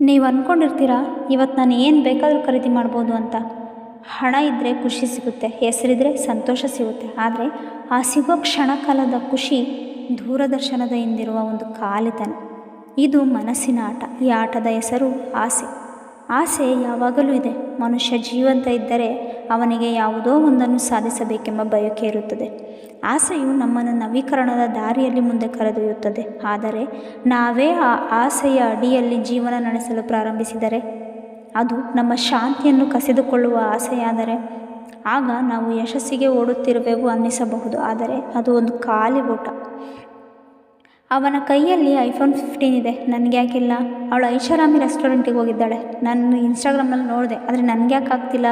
ನೀವು ಅಂದ್ಕೊಂಡಿರ್ತೀರ ಇವತ್ತು ನಾನು ಏನು ಬೇಕಾದರೂ ಖರೀದಿ ಮಾಡ್ಬೋದು ಅಂತ. ಹಣ ಇದ್ದರೆ ಖುಷಿ ಸಿಗುತ್ತೆ, ಹೆಸರಿದ್ರೆ ಸಂತೋಷ ಸಿಗುತ್ತೆ. ಆದರೆ ಆ ಸಿಗೋ ಕ್ಷಣಕಾಲದ ಖುಷಿ ದೂರದರ್ಶನದ ಹಿಂದಿರುವ ಒಂದು ಕಾಲಿತನ. ಇದು ಮನಸ್ಸಿನ ಆಟ, ಈ ಆಟದ ಹೆಸರು ಆಸೆ. ಆಸೆ ಯಾವಾಗಲೂ ಇದೆ. ಮನುಷ್ಯ ಜೀವಂತ ಇದ್ದರೆ ಅವನಿಗೆ ಯಾವುದೋ ಒಂದನ್ನು ಸಾಧಿಸಬೇಕೆಂಬ ಬಯಕೆ ಇರುತ್ತದೆ ಆಸೆಯು ನಮ್ಮನ್ನು ನವೀಕರಣದ ದಾರಿಯಲ್ಲಿ ಮುಂದೆ ಕರೆದೊಯ್ಯುತ್ತದೆ. ಆದರೆ ನಾವೇ ಆ ಆಸೆಯ ಅಡಿಯಲ್ಲಿ ಜೀವನ ನಡೆಸಲು ಪ್ರಾರಂಭಿಸಿದರೆ ಅದು ನಮ್ಮ ಶಾಂತಿಯನ್ನು ಕಸಿದುಕೊಳ್ಳುವ ಆಸೆಯಾದರೆ ಆಗ ನಾವು ಯಶಸ್ಸಿಗೆ ಓಡುತ್ತಿರುವೆವು ಅನ್ನಿಸಬಹುದು. ಆದರೆ ಅದು ಒಂದು ಖಾಲಿ ಓಟ. ಅವನ ಕೈಯಲ್ಲಿ ಐಫೋನ್ ಫಿಫ್ಟೀನ್ ಇದೆ. ನನಗೆ ಯಾಕಿಲ್ಲ? ಅವಳು ಐಷಾರಾಮಿ ರೆಸ್ಟೋರೆಂಟಿಗೆ ಹೋಗಿದ್ದಾಳೆ. ನಾನು ಇನ್ಸ್ಟಾಗ್ರಾಮಲ್ಲಿ ನೋಡಿದೆ. ಆದರೆ ನನಗೆ ಯಾಕೆ ಆಗ್ತಿಲ್ಲ?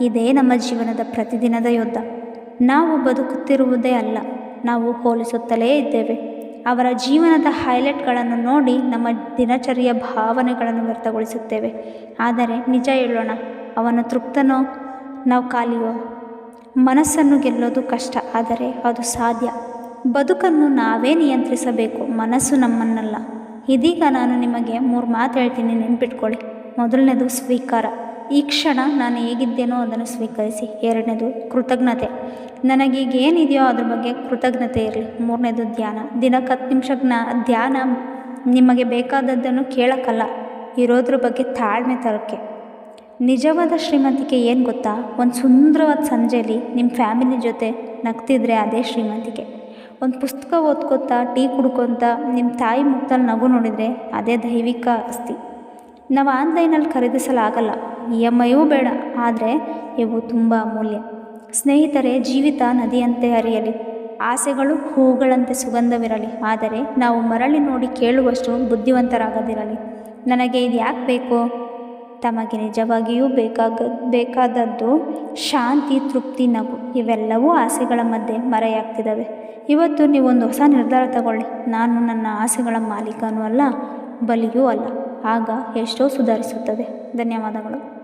ಇದೇ ನಮ್ಮ ಜೀವನದ ಪ್ರತಿದಿನದ ಯುದ್ಧ. ನಾವು ಬದುಕುತ್ತಿರುವುದೇ ಅಲ್ಲ, ನಾವು ಹೋಲಿಸುತ್ತಲೇ ಇದ್ದೇವೆ. ಅವರ ಜೀವನದ ಹೈಲೈಟ್ಗಳನ್ನು ನೋಡಿ ನಮ್ಮ ದಿನಚರಿಯ ಭಾವನೆಗಳನ್ನು ವ್ಯರ್ಥಗೊಳಿಸುತ್ತೇವೆ ಆದರೆ ನಿಜ ಹೇಳೋಣ, ಅವನು ತೃಪ್ತನೋ? ನಾವು ಖಾಲಿಯೋ? ಮನಸ್ಸನ್ನು ಗೆಲ್ಲೋದು ಕಷ್ಟ, ಆದರೆ ಅದು ಸಾಧ್ಯ. ಬದುಕನ್ನು ನಾವೇ ನಿಯಂತ್ರಿಸಬೇಕು, ಮನಸ್ಸು ನಮ್ಮನ್ನಲ್ಲ. ಇದೀಗ ನಾನು ನಿಮಗೆ ಮೂರು ಮಾತು ಹೇಳ್ತೀನಿ, ನೆನ್ಪಿಟ್ಕೊಳ್ಳಿ. ಮೊದಲನೇದು ಸ್ವೀಕಾರ. ಈ ಕ್ಷಣ ನಾನು ಹೇಗಿದ್ದೇನೋ ಅದನ್ನು ಸ್ವೀಕರಿಸಿ. ಎರಡನೇದು ಕೃತಜ್ಞತೆ. ನನಗೀಗ ಏನಿದೆಯೋ ಅದ್ರ ಬಗ್ಗೆ ಕೃತಜ್ಞತೆ ಇರಲಿ. ಮೂರನೇದು ಧ್ಯಾನ. ದಿನಕ್ಕೆ ಹತ್ತು ನಿಮಿಷ ಧ್ಯಾನ ನಿಮಗೆ ಬೇಕಾದದ್ದನ್ನು ಕೇಳೋಕ್ಕಲ್ಲ. ಇರೋದ್ರ ಬಗ್ಗೆ ತಾಳ್ಮೆ ತರೋಕ್ಕೆ. ನಿಜವಾದ ಶ್ರೀಮಂತಿಕೆ ಏನು ಗೊತ್ತಾ? ಒಂದು ಸುಂದರವಾದ ಸಂಜೆಯಲ್ಲಿ ನಿಮ್ಮ ಫ್ಯಾಮಿಲಿ ಜೊತೆ ನಗ್ತಿದ್ರೆ ಅದೇ ಶ್ರೀಮಂತಿಕೆ. ಒಂದು ಪುಸ್ತಕ ಓದ್ಕೊತಾ, ಟೀ ಕುಡ್ಕೊತ ನಿಮ್ಮ ತಾಯಿ ಮುಖದಲ್ಲಿ ನಗು ನೋಡಿದರೆ ಅದೇ ದೈವಿಕ ಆಸ್ತಿ ನಾವು ಆನ್ಲೈನಲ್ಲಿ ಖರೀದಿಸಲಾಗಲ್ಲ. ಇ ಎಂ ಐಯೂ ಬೇಡ, ಆದರೆ ಇವು ತುಂಬ ಅಮೂಲ್ಯ. ಸ್ನೇಹಿತರೆ, ಜೀವಿತ ನದಿಯಂತೆ ಹರಿಯಲಿ. ಆಸೆಗಳು ಹೂಗಳಂತೆ ಸುಗಂಧವಿರಲಿ. ಆದರೆ ನಾವು ಮರಳಿ ನೋಡಿ ಕೇಳುವಷ್ಟು ಬುದ್ಧಿವಂತರಾಗದಿರಲಿ. ನನಗೆ ಇದು ಯಾಕೆ ಬೇಕು? ತಮಗೆ ನಿಜವಾಗಿಯೂ ಬೇಕಾಗ, ಬೇಕಾದದ್ದು ಶಾಂತಿ, ತೃಪ್ತಿ, ನಗು ಇವೆಲ್ಲವೂ ಆಸೆಗಳ ಮಧ್ಯೆ ಮರೆಯಾಗ್ತಿದ್ದಾವೆ ಇವತ್ತು ನೀವೊಂದು ಹೊಸ ನಿರ್ಧಾರ ತಗೊಳ್ಳಿ. ನಾನು ನನ್ನ ಆಸೆಗಳ ಮಾಲೀಕನೂ ಅಲ್ಲ, ಬಲಿಯೂ ಅಲ್ಲ. ಆಗ ಎಷ್ಟೋ ಸುಧಾರಿಸುತ್ತದೆ. ಧನ್ಯವಾದಗಳು.